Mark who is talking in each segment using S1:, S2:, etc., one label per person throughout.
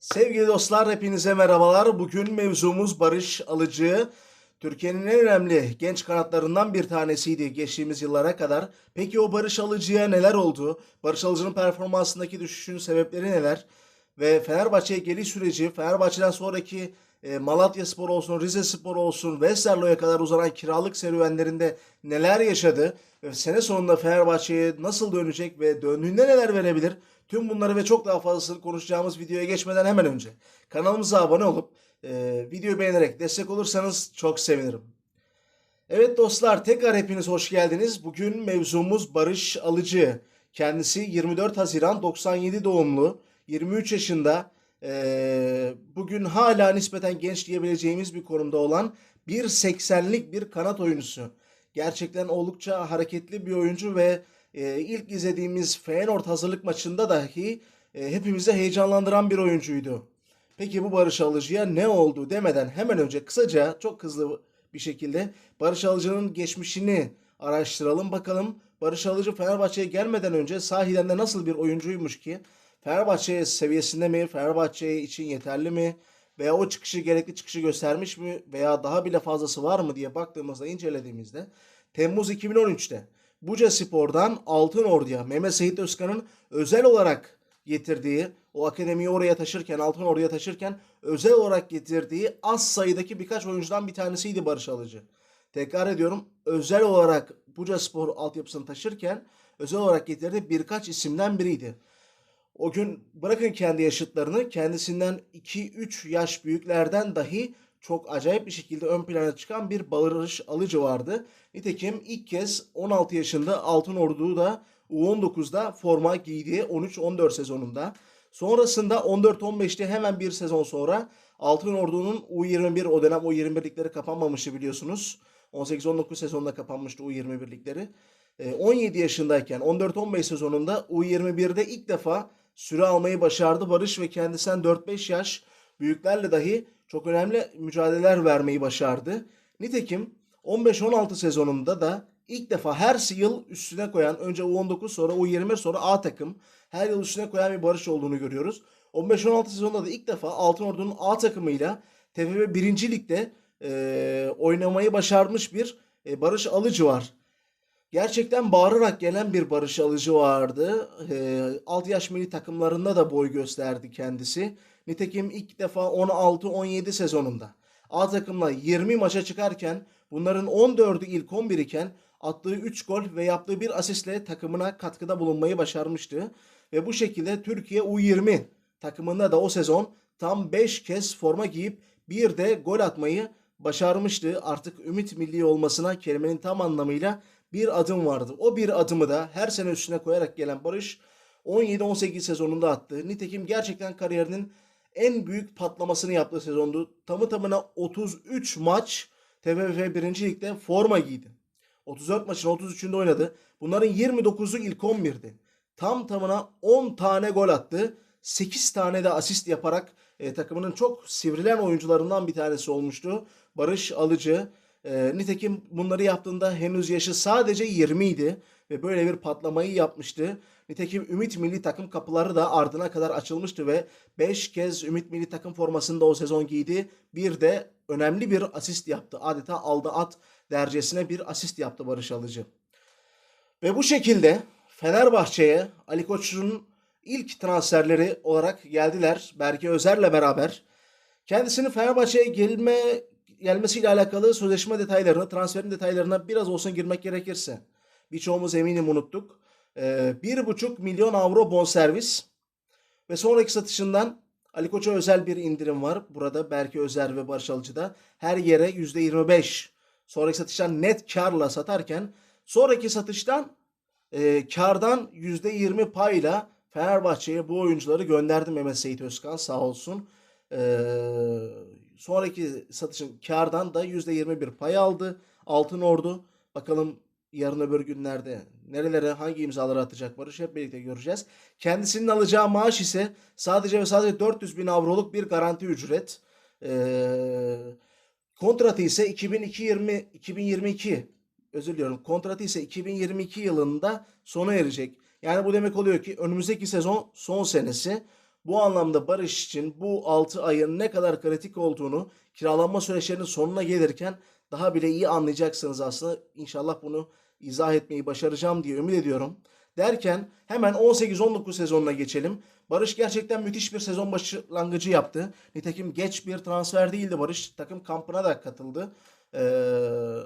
S1: Sevgili dostlar hepinize merhabalar. Bugün mevzumuz Barış Alıcı. Türkiye'nin en önemli genç kanatlarından bir tanesiydi geçtiğimiz yıllara kadar. Peki o Barış Alıcı'ya neler oldu? Barış Alıcı'nın performansındaki düşüşün sebepleri neler? Ve Fenerbahçe'ye geliş süreci, Fenerbahçe'den sonraki e, Malatya Spor olsun, Rize Spor olsun, Westerlo'ya kadar uzanan kiralık serüvenlerinde neler yaşadı? Sene sonunda Fenerbahçe'ye nasıl dönecek ve döndüğünde neler verebilir? Tüm bunları ve çok daha fazlasını konuşacağımız videoya geçmeden hemen önce kanalımıza abone olup e, videoyu beğenerek destek olursanız çok sevinirim. Evet dostlar tekrar hepiniz hoş geldiniz. Bugün mevzumuz Barış Alıcı. Kendisi 24 Haziran 97 doğumlu, 23 yaşında. E, bugün hala nispeten genç diyebileceğimiz bir konumda olan 1.80'lik bir kanat oyuncusu. Gerçekten oldukça hareketli bir oyuncu ve e, ilk izlediğimiz Feyenoord hazırlık maçında dahi e, hepimizi heyecanlandıran bir oyuncuydu. Peki bu Barış Alıcı'ya ne oldu demeden hemen önce kısaca çok hızlı bir şekilde Barış Alıcı'nın geçmişini araştıralım bakalım. Barış Alıcı Fenerbahçe'ye gelmeden önce sahiden de nasıl bir oyuncuymuş ki? Fenerbahçe seviyesinde mi? Fenerbahçe için yeterli mi? Veya o çıkışı gerekli çıkışı göstermiş mi? Veya daha bile fazlası var mı diye baktığımızda incelediğimizde Temmuz 2013'te Buca Spor'dan Altın Ordu'ya Mehmet Seyit Özkan'ın özel olarak getirdiği o akademiyi oraya taşırken Altın Ordu'ya taşırken özel olarak getirdiği az sayıdaki birkaç oyuncudan bir tanesiydi Barış Alıcı. Tekrar ediyorum özel olarak Buca Spor altyapısını taşırken özel olarak getirdiği birkaç isimden biriydi. O gün bırakın kendi yaşıtlarını kendisinden 2-3 yaş büyüklerden dahi çok acayip bir şekilde ön plana çıkan bir Barış Alıcı vardı. Nitekim ilk kez 16 yaşında Altın Ordu'da U19'da forma giydiği 13-14 sezonunda. Sonrasında 14-15'te hemen bir sezon sonra Altın Ordu'nun U21 o dönem U21'likleri kapanmamıştı biliyorsunuz. 18-19 sezonunda kapanmıştı U21'likleri. Ee, 17 yaşındayken 14-15 sezonunda U21'de ilk defa süre almayı başardı Barış ve kendisinden 4-5 yaş büyüklerle dahi çok önemli mücadeleler vermeyi başardı. Nitekim 15-16 sezonunda da ilk defa her yıl üstüne koyan önce U19 sonra U21 sonra A takım her yıl üstüne koyan bir Barış olduğunu görüyoruz. 15-16 sezonunda da ilk defa Altınordu'nun A takımıyla TFF 1. Lig'de e, oynamayı başarmış bir e, Barış Alıcı var. Gerçekten bağırarak gelen bir Barış Alıcı vardı. E, alt yaş milli takımlarında da boy gösterdi kendisi. Nitekim ilk defa 16-17 sezonunda A takımla 20 maça çıkarken bunların 14'ü ilk 11 iken attığı 3 gol ve yaptığı bir asistle takımına katkıda bulunmayı başarmıştı. Ve bu şekilde Türkiye U20 takımında da o sezon tam 5 kez forma giyip bir de gol atmayı başarmıştı. Artık ümit milli olmasına kelimenin tam anlamıyla bir adım vardı. O bir adımı da her sene üstüne koyarak gelen Barış 17-18 sezonunda attı. Nitekim gerçekten kariyerinin en büyük patlamasını yaptığı sezondu. Tamı tamına 33 maç TFF 1. Lig'de forma giydi. 34 maçın 33'ünde oynadı. Bunların 29'u ilk 11'di. Tam tamına 10 tane gol attı. 8 tane de asist yaparak e, takımının çok sivrilen oyuncularından bir tanesi olmuştu. Barış Alıcı. E, nitekim bunları yaptığında henüz yaşı sadece 20 idi ve böyle bir patlamayı yapmıştı. Nitekim Ümit Milli Takım kapıları da ardına kadar açılmıştı ve 5 kez Ümit Milli Takım formasını da o sezon giydi. Bir de önemli bir asist yaptı. Adeta aldı at dercesine bir asist yaptı Barış Alıcı. Ve bu şekilde Fenerbahçe'ye Ali Koç'un ilk transferleri olarak geldiler. Berke Özer'le beraber. Kendisinin Fenerbahçe'ye gelme gelmesiyle alakalı sözleşme detaylarına, transferin detaylarına biraz olsun girmek gerekirse. Birçoğumuz eminim unuttuk. Ee, 1,5 milyon avro bonservis ve sonraki satışından Ali Koç'a özel bir indirim var. Burada Berke Özer ve Barış Alıcı'da her yere %25 sonraki satıştan net karla satarken sonraki satıştan e, kardan %20 payla Fenerbahçe'ye bu oyuncuları gönderdi Mehmet Seyit Özkan sağ olsun. Ee, sonraki satışın kardan da %21 pay aldı Altın Ordu. Bakalım yarın öbür günlerde nerelere hangi imzaları atacak Barış hep birlikte göreceğiz. Kendisinin alacağı maaş ise sadece ve sadece 400 bin avroluk bir garanti ücret. Ee, kontratı ise 2020 2022 özür diliyorum. Kontratı ise 2022 yılında sona erecek. Yani bu demek oluyor ki önümüzdeki sezon son senesi. Bu anlamda Barış için bu 6 ayın ne kadar kritik olduğunu kiralanma süreçlerinin sonuna gelirken daha bile iyi anlayacaksınız aslında. İnşallah bunu izah etmeyi başaracağım diye ümit ediyorum. Derken hemen 18-19 sezonuna geçelim. Barış gerçekten müthiş bir sezon başlangıcı yaptı. Nitekim geç bir transfer değildi Barış. Takım kampına da katıldı. Ee,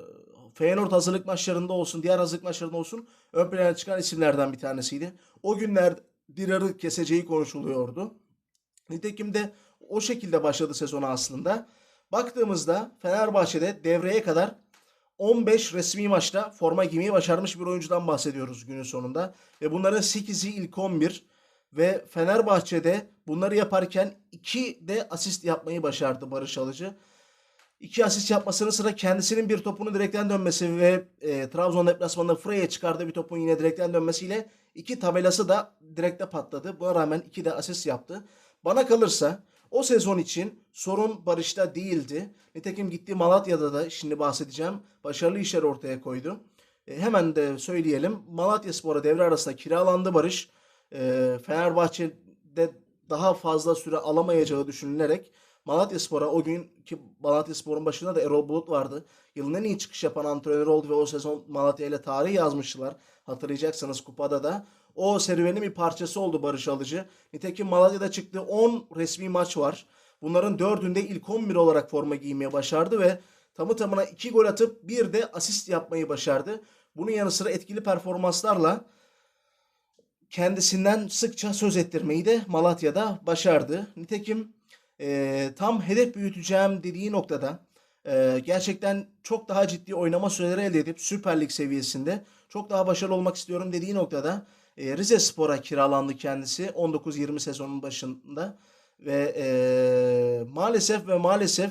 S1: Feyenoord hazırlık maçlarında olsun, diğer hazırlık maçlarında olsun ön plana çıkan isimlerden bir tanesiydi. O günler Dirar'ı keseceği konuşuluyordu. Nitekim de o şekilde başladı sezona aslında. Baktığımızda Fenerbahçe'de devreye kadar 15 resmi maçta forma giymeyi başarmış bir oyuncudan bahsediyoruz günün sonunda. Ve bunların 8'i ilk 11 ve Fenerbahçe'de bunları yaparken 2 de asist yapmayı başardı Barış Alıcı. İki asist yapmasının sıra kendisinin bir topunu direkten dönmesi ve e, Trabzon deplasmanında Frey'e çıkardığı bir topun yine direkten dönmesiyle iki tabelası da direkte patladı. Buna rağmen iki de asist yaptı. Bana kalırsa o sezon için sorun Barış'ta değildi. Nitekim gittiği Malatya'da da şimdi bahsedeceğim. Başarılı işler ortaya koydu. E, hemen de söyleyelim. Malatya Spor'a devre arasında kiralandı Barış. E, Fenerbahçe'de daha fazla süre alamayacağı düşünülerek Malatya Spor'a o günkü Malatya Spor'un başında da Erol Bulut vardı. Yılın en iyi çıkış yapan antrenör oldu ve o sezon Malatya ile tarih yazmıştılar. Hatırlayacaksanız kupada da. O serüvenin bir parçası oldu Barış Alıcı. Nitekim Malatya'da çıktığı 10 resmi maç var. Bunların 4'ünde ilk 11 olarak forma giymeye başardı ve tamı tamına 2 gol atıp bir de asist yapmayı başardı. Bunun yanı sıra etkili performanslarla kendisinden sıkça söz ettirmeyi de Malatya'da başardı. Nitekim e, tam hedef büyüteceğim dediği noktada e, gerçekten çok daha ciddi oynama süreleri elde edip Süper Lig seviyesinde çok daha başarılı olmak istiyorum dediği noktada e, Rize Spor'a kiralandı kendisi 19-20 sezonun başında ve e, maalesef ve maalesef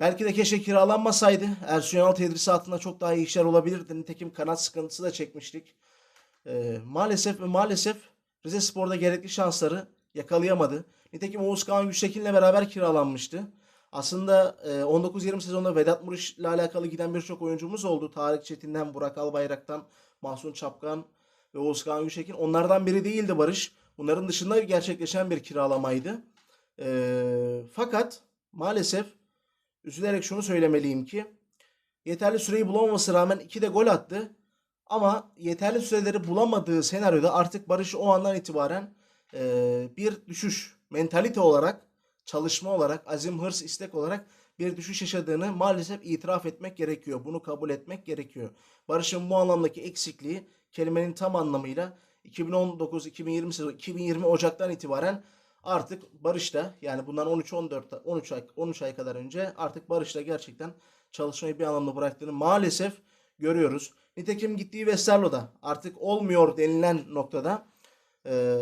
S1: belki de keşke kiralanmasaydı Ersun Yanal tedrisatında çok daha iyi işler olabilirdi. Nitekim kanat sıkıntısı da çekmiştik. E, maalesef ve maalesef Rize Spor'da gerekli şansları yakalayamadı. Nitekim Oğuz Kağan Gültekin'le beraber kiralanmıştı. Aslında e, 19-20 sezonda Vedat Muriç ile alakalı giden birçok oyuncumuz oldu. Tarık Çetin'den, Burak Albayrak'tan, Mahsun Çapkan ve Oğuz Kağan Gültekin. Onlardan biri değildi Barış. Bunların dışında gerçekleşen bir kiralamaydı. E, fakat maalesef üzülerek şunu söylemeliyim ki yeterli süreyi bulamaması rağmen 2 de gol attı. Ama yeterli süreleri bulamadığı senaryoda artık Barış o andan itibaren e, bir düşüş mentalite olarak, çalışma olarak, azim, hırs, istek olarak bir düşüş yaşadığını maalesef itiraf etmek gerekiyor. Bunu kabul etmek gerekiyor. Barış'ın bu anlamdaki eksikliği kelimenin tam anlamıyla 2019-2020 sezon 2020 Ocak'tan itibaren artık Barış'ta yani bundan 13-14 13 ay 13 ay kadar önce artık Barış'ta gerçekten çalışmayı bir anlamda bıraktığını maalesef görüyoruz. Nitekim gittiği Westerlo'da artık olmuyor denilen noktada e,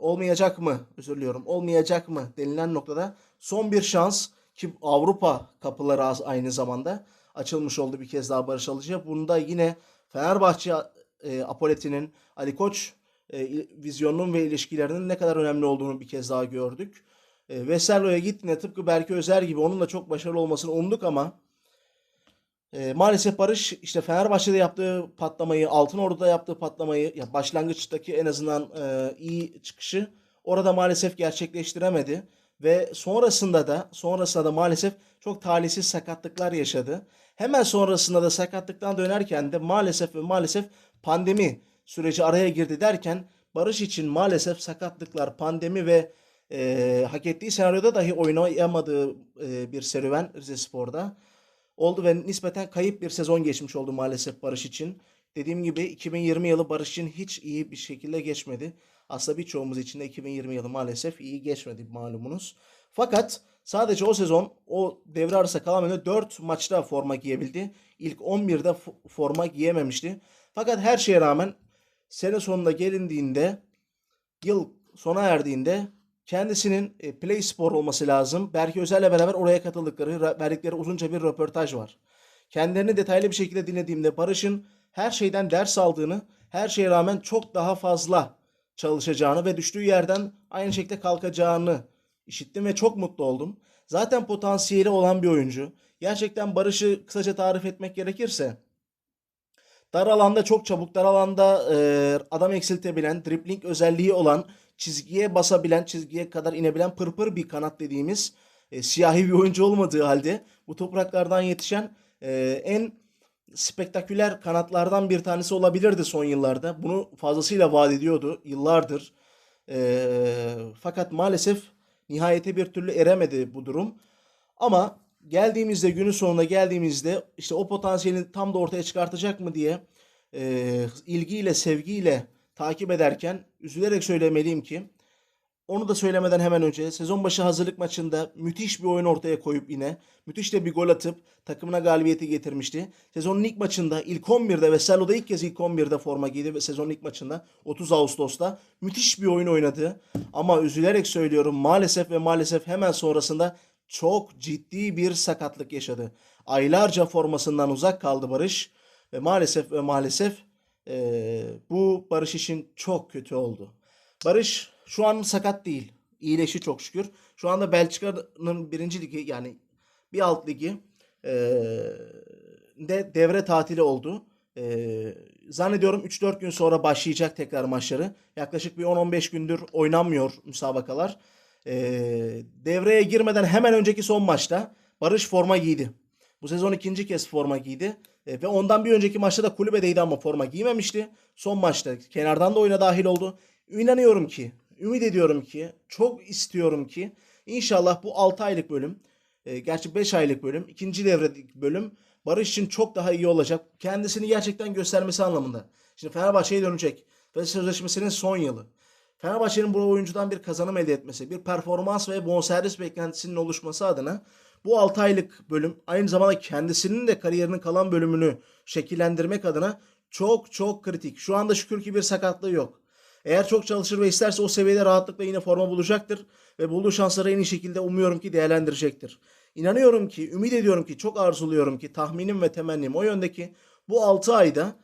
S1: olmayacak mı özür diliyorum olmayacak mı denilen noktada son bir şans ki Avrupa kapıları az aynı zamanda açılmış oldu bir kez daha Barış Alıcı'ya. Bunda yine Fenerbahçe e, Apoletti'nin Ali Koç e, vizyonunun ve ilişkilerinin ne kadar önemli olduğunu bir kez daha gördük. E, Westerlo'ya gittiğinde tıpkı Berke Özer gibi onun da çok başarılı olmasını umduk ama e, maalesef Barış işte Fenerbahçe'de yaptığı patlamayı, Altınordu'da yaptığı patlamayı, ya başlangıçtaki en azından e, iyi çıkışı orada maalesef gerçekleştiremedi ve sonrasında da sonrasında da maalesef çok talihsiz sakatlıklar yaşadı. Hemen sonrasında da sakatlıktan dönerken de maalesef ve maalesef pandemi süreci araya girdi derken Barış için maalesef sakatlıklar, pandemi ve e, hak ettiği senaryoda dahi oynayamadığı e, bir serüven Rize Spor'da oldu ve nispeten kayıp bir sezon geçmiş oldu maalesef Barış için. Dediğim gibi 2020 yılı Barış için hiç iyi bir şekilde geçmedi. Aslında birçoğumuz için de 2020 yılı maalesef iyi geçmedi malumunuz. Fakat sadece o sezon o devre arası kalan 4 maçta forma giyebildi. İlk 11'de forma giyememişti. Fakat her şeye rağmen sene sonunda gelindiğinde yıl sona erdiğinde kendisinin e, Play Spor olması lazım. Berke Özel'le beraber oraya katıldıkları, verdikleri uzunca bir röportaj var. Kendilerini detaylı bir şekilde dinlediğimde Barış'ın her şeyden ders aldığını, her şeye rağmen çok daha fazla çalışacağını ve düştüğü yerden aynı şekilde kalkacağını işittim ve çok mutlu oldum. Zaten potansiyeli olan bir oyuncu. Gerçekten Barış'ı kısaca tarif etmek gerekirse dar alanda çok çabuk, dar alanda e, adam eksiltebilen, dribling özelliği olan, çizgiye basabilen, çizgiye kadar inebilen pırpır bir kanat dediğimiz e, siyahi bir oyuncu olmadığı halde bu topraklardan yetişen e, en spektaküler kanatlardan bir tanesi olabilirdi son yıllarda. Bunu fazlasıyla vaat ediyordu yıllardır. E, fakat maalesef nihayete bir türlü eremedi bu durum. Ama geldiğimizde günün sonuna geldiğimizde işte o potansiyelini tam da ortaya çıkartacak mı diye e, ilgiyle sevgiyle takip ederken üzülerek söylemeliyim ki onu da söylemeden hemen önce sezon başı hazırlık maçında müthiş bir oyun ortaya koyup yine müthiş de bir gol atıp takımına galibiyeti getirmişti. Sezonun ilk maçında ilk 11'de ve Sello'da ilk kez ilk 11'de forma giydi ve sezonun ilk maçında 30 Ağustos'ta müthiş bir oyun oynadı. Ama üzülerek söylüyorum maalesef ve maalesef hemen sonrasında çok ciddi bir sakatlık yaşadı. Aylarca formasından uzak kaldı Barış ve maalesef ve maalesef eee, bu Barış için çok kötü oldu. Barış şu an sakat değil. İyileşti çok şükür. Şu anda Belçika'nın birinci ligi yani bir alt ligi eee, de devre tatili oldu. Eee, zannediyorum 3-4 gün sonra başlayacak tekrar maçları. Yaklaşık bir 10-15 gündür oynanmıyor müsabakalar. Eee, devreye girmeden hemen önceki son maçta Barış forma giydi. Bu sezon ikinci kez forma giydi. E, ve ondan bir önceki maçta da kulübedeydi ama forma giymemişti. Son maçta kenardan da oyuna dahil oldu. İnanıyorum ki, ümit ediyorum ki, çok istiyorum ki inşallah bu 6 aylık bölüm, e, gerçi 5 aylık bölüm, ikinci devredeki bölüm Barış için çok daha iyi olacak. Kendisini gerçekten göstermesi anlamında. Şimdi Fenerbahçe'ye dönecek ve sözleşmesinin son yılı. Fenerbahçe'nin bu oyuncudan bir kazanım elde etmesi, bir performans ve bonservis beklentisinin oluşması adına bu 6 aylık bölüm aynı zamanda kendisinin de kariyerinin kalan bölümünü şekillendirmek adına çok çok kritik. Şu anda şükür ki bir sakatlığı yok. Eğer çok çalışır ve isterse o seviyede rahatlıkla yine forma bulacaktır ve bulduğu şansları en iyi şekilde umuyorum ki değerlendirecektir. İnanıyorum ki, ümit ediyorum ki, çok arzuluyorum ki tahminim ve temennim o yönde ki bu 6 ayda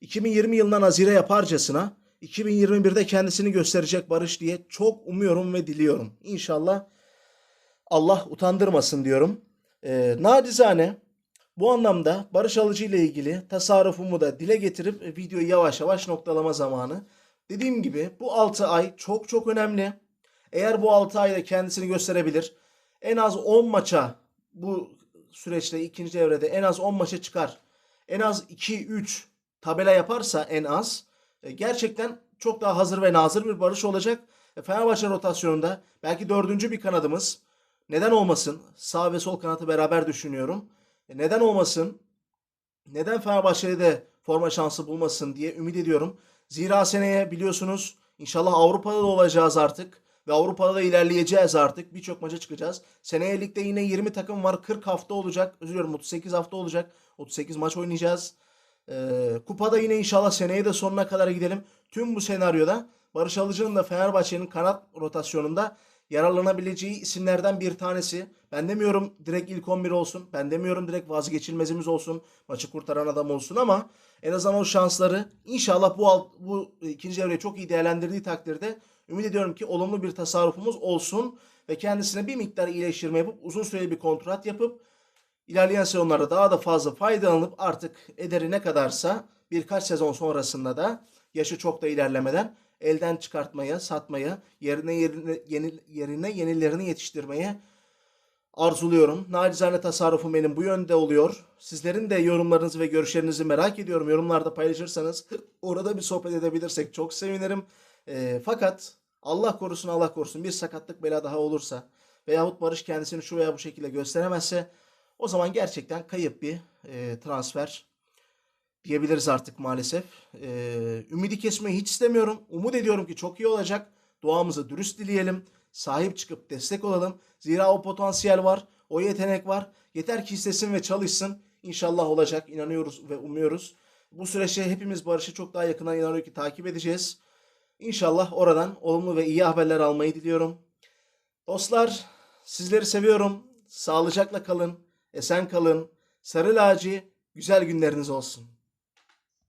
S1: 2020 yılından nazire yaparcasına 2021'de kendisini gösterecek Barış diye çok umuyorum ve diliyorum. İnşallah Allah utandırmasın diyorum. Ee, nacizane bu anlamda Barış Alıcı ile ilgili tasarrufumu da dile getirip e, videoyu yavaş yavaş noktalama zamanı. Dediğim gibi bu 6 ay çok çok önemli. Eğer bu 6 ayda kendisini gösterebilir. En az 10 maça bu süreçte ikinci devrede en az 10 maça çıkar. En az 2-3 tabela yaparsa en az e, gerçekten çok daha hazır ve nazır bir Barış olacak. E, Fenerbahçe rotasyonunda belki dördüncü bir kanadımız. Neden olmasın? Sağ ve sol kanatı beraber düşünüyorum. E, neden olmasın? Neden Fenerbahçe'de de forma şansı bulmasın diye ümit ediyorum. Zira seneye biliyorsunuz inşallah Avrupa'da da olacağız artık. Ve Avrupa'da da ilerleyeceğiz artık. Birçok maça çıkacağız. Seneye ligde yine 20 takım var. 40 hafta olacak. Özür dilerim 38 hafta olacak. 38 maç oynayacağız. Ee, kupada yine inşallah seneye de sonuna kadar gidelim. Tüm bu senaryoda Barış Alıcı'nın da Fenerbahçe'nin kanat rotasyonunda yararlanabileceği isimlerden bir tanesi. Ben demiyorum direkt ilk 11 olsun. Ben demiyorum direkt vazgeçilmezimiz olsun. Maçı kurtaran adam olsun ama en azından o şansları inşallah bu alt, bu ikinci devreyi çok iyi değerlendirdiği takdirde ümit ediyorum ki olumlu bir tasarrufumuz olsun ve kendisine bir miktar iyileştirme yapıp uzun süreli bir kontrat yapıp ilerleyen sezonlarda daha da fazla faydalanıp artık ederi ne kadarsa birkaç sezon sonrasında da yaşı çok da ilerlemeden elden çıkartmaya, satmaya, yerine yerine, yeni, yerine yenilerini yetiştirmeye arzuluyorum. Nacizane tasarrufum benim bu yönde oluyor. Sizlerin de yorumlarınızı ve görüşlerinizi merak ediyorum. Yorumlarda paylaşırsanız orada bir sohbet edebilirsek çok sevinirim. Ee, fakat Allah korusun Allah korusun bir sakatlık bela daha olursa veyahut Barış kendisini şu veya bu şekilde gösteremezse o zaman gerçekten kayıp bir e, transfer diyebiliriz artık maalesef. Ee, ümidi kesmeyi hiç istemiyorum. Umut ediyorum ki çok iyi olacak. Duamızı dürüst dileyelim. Sahip çıkıp destek olalım. Zira o potansiyel var. O yetenek var. Yeter ki istesin ve çalışsın. İnşallah olacak. İnanıyoruz ve umuyoruz. Bu süreçte hepimiz Barış'ı çok daha yakından inanıyor ki takip edeceğiz. İnşallah oradan olumlu ve iyi haberler almayı diliyorum. Dostlar sizleri seviyorum. Sağlıcakla kalın. Esen kalın. Sarı laci güzel günleriniz olsun.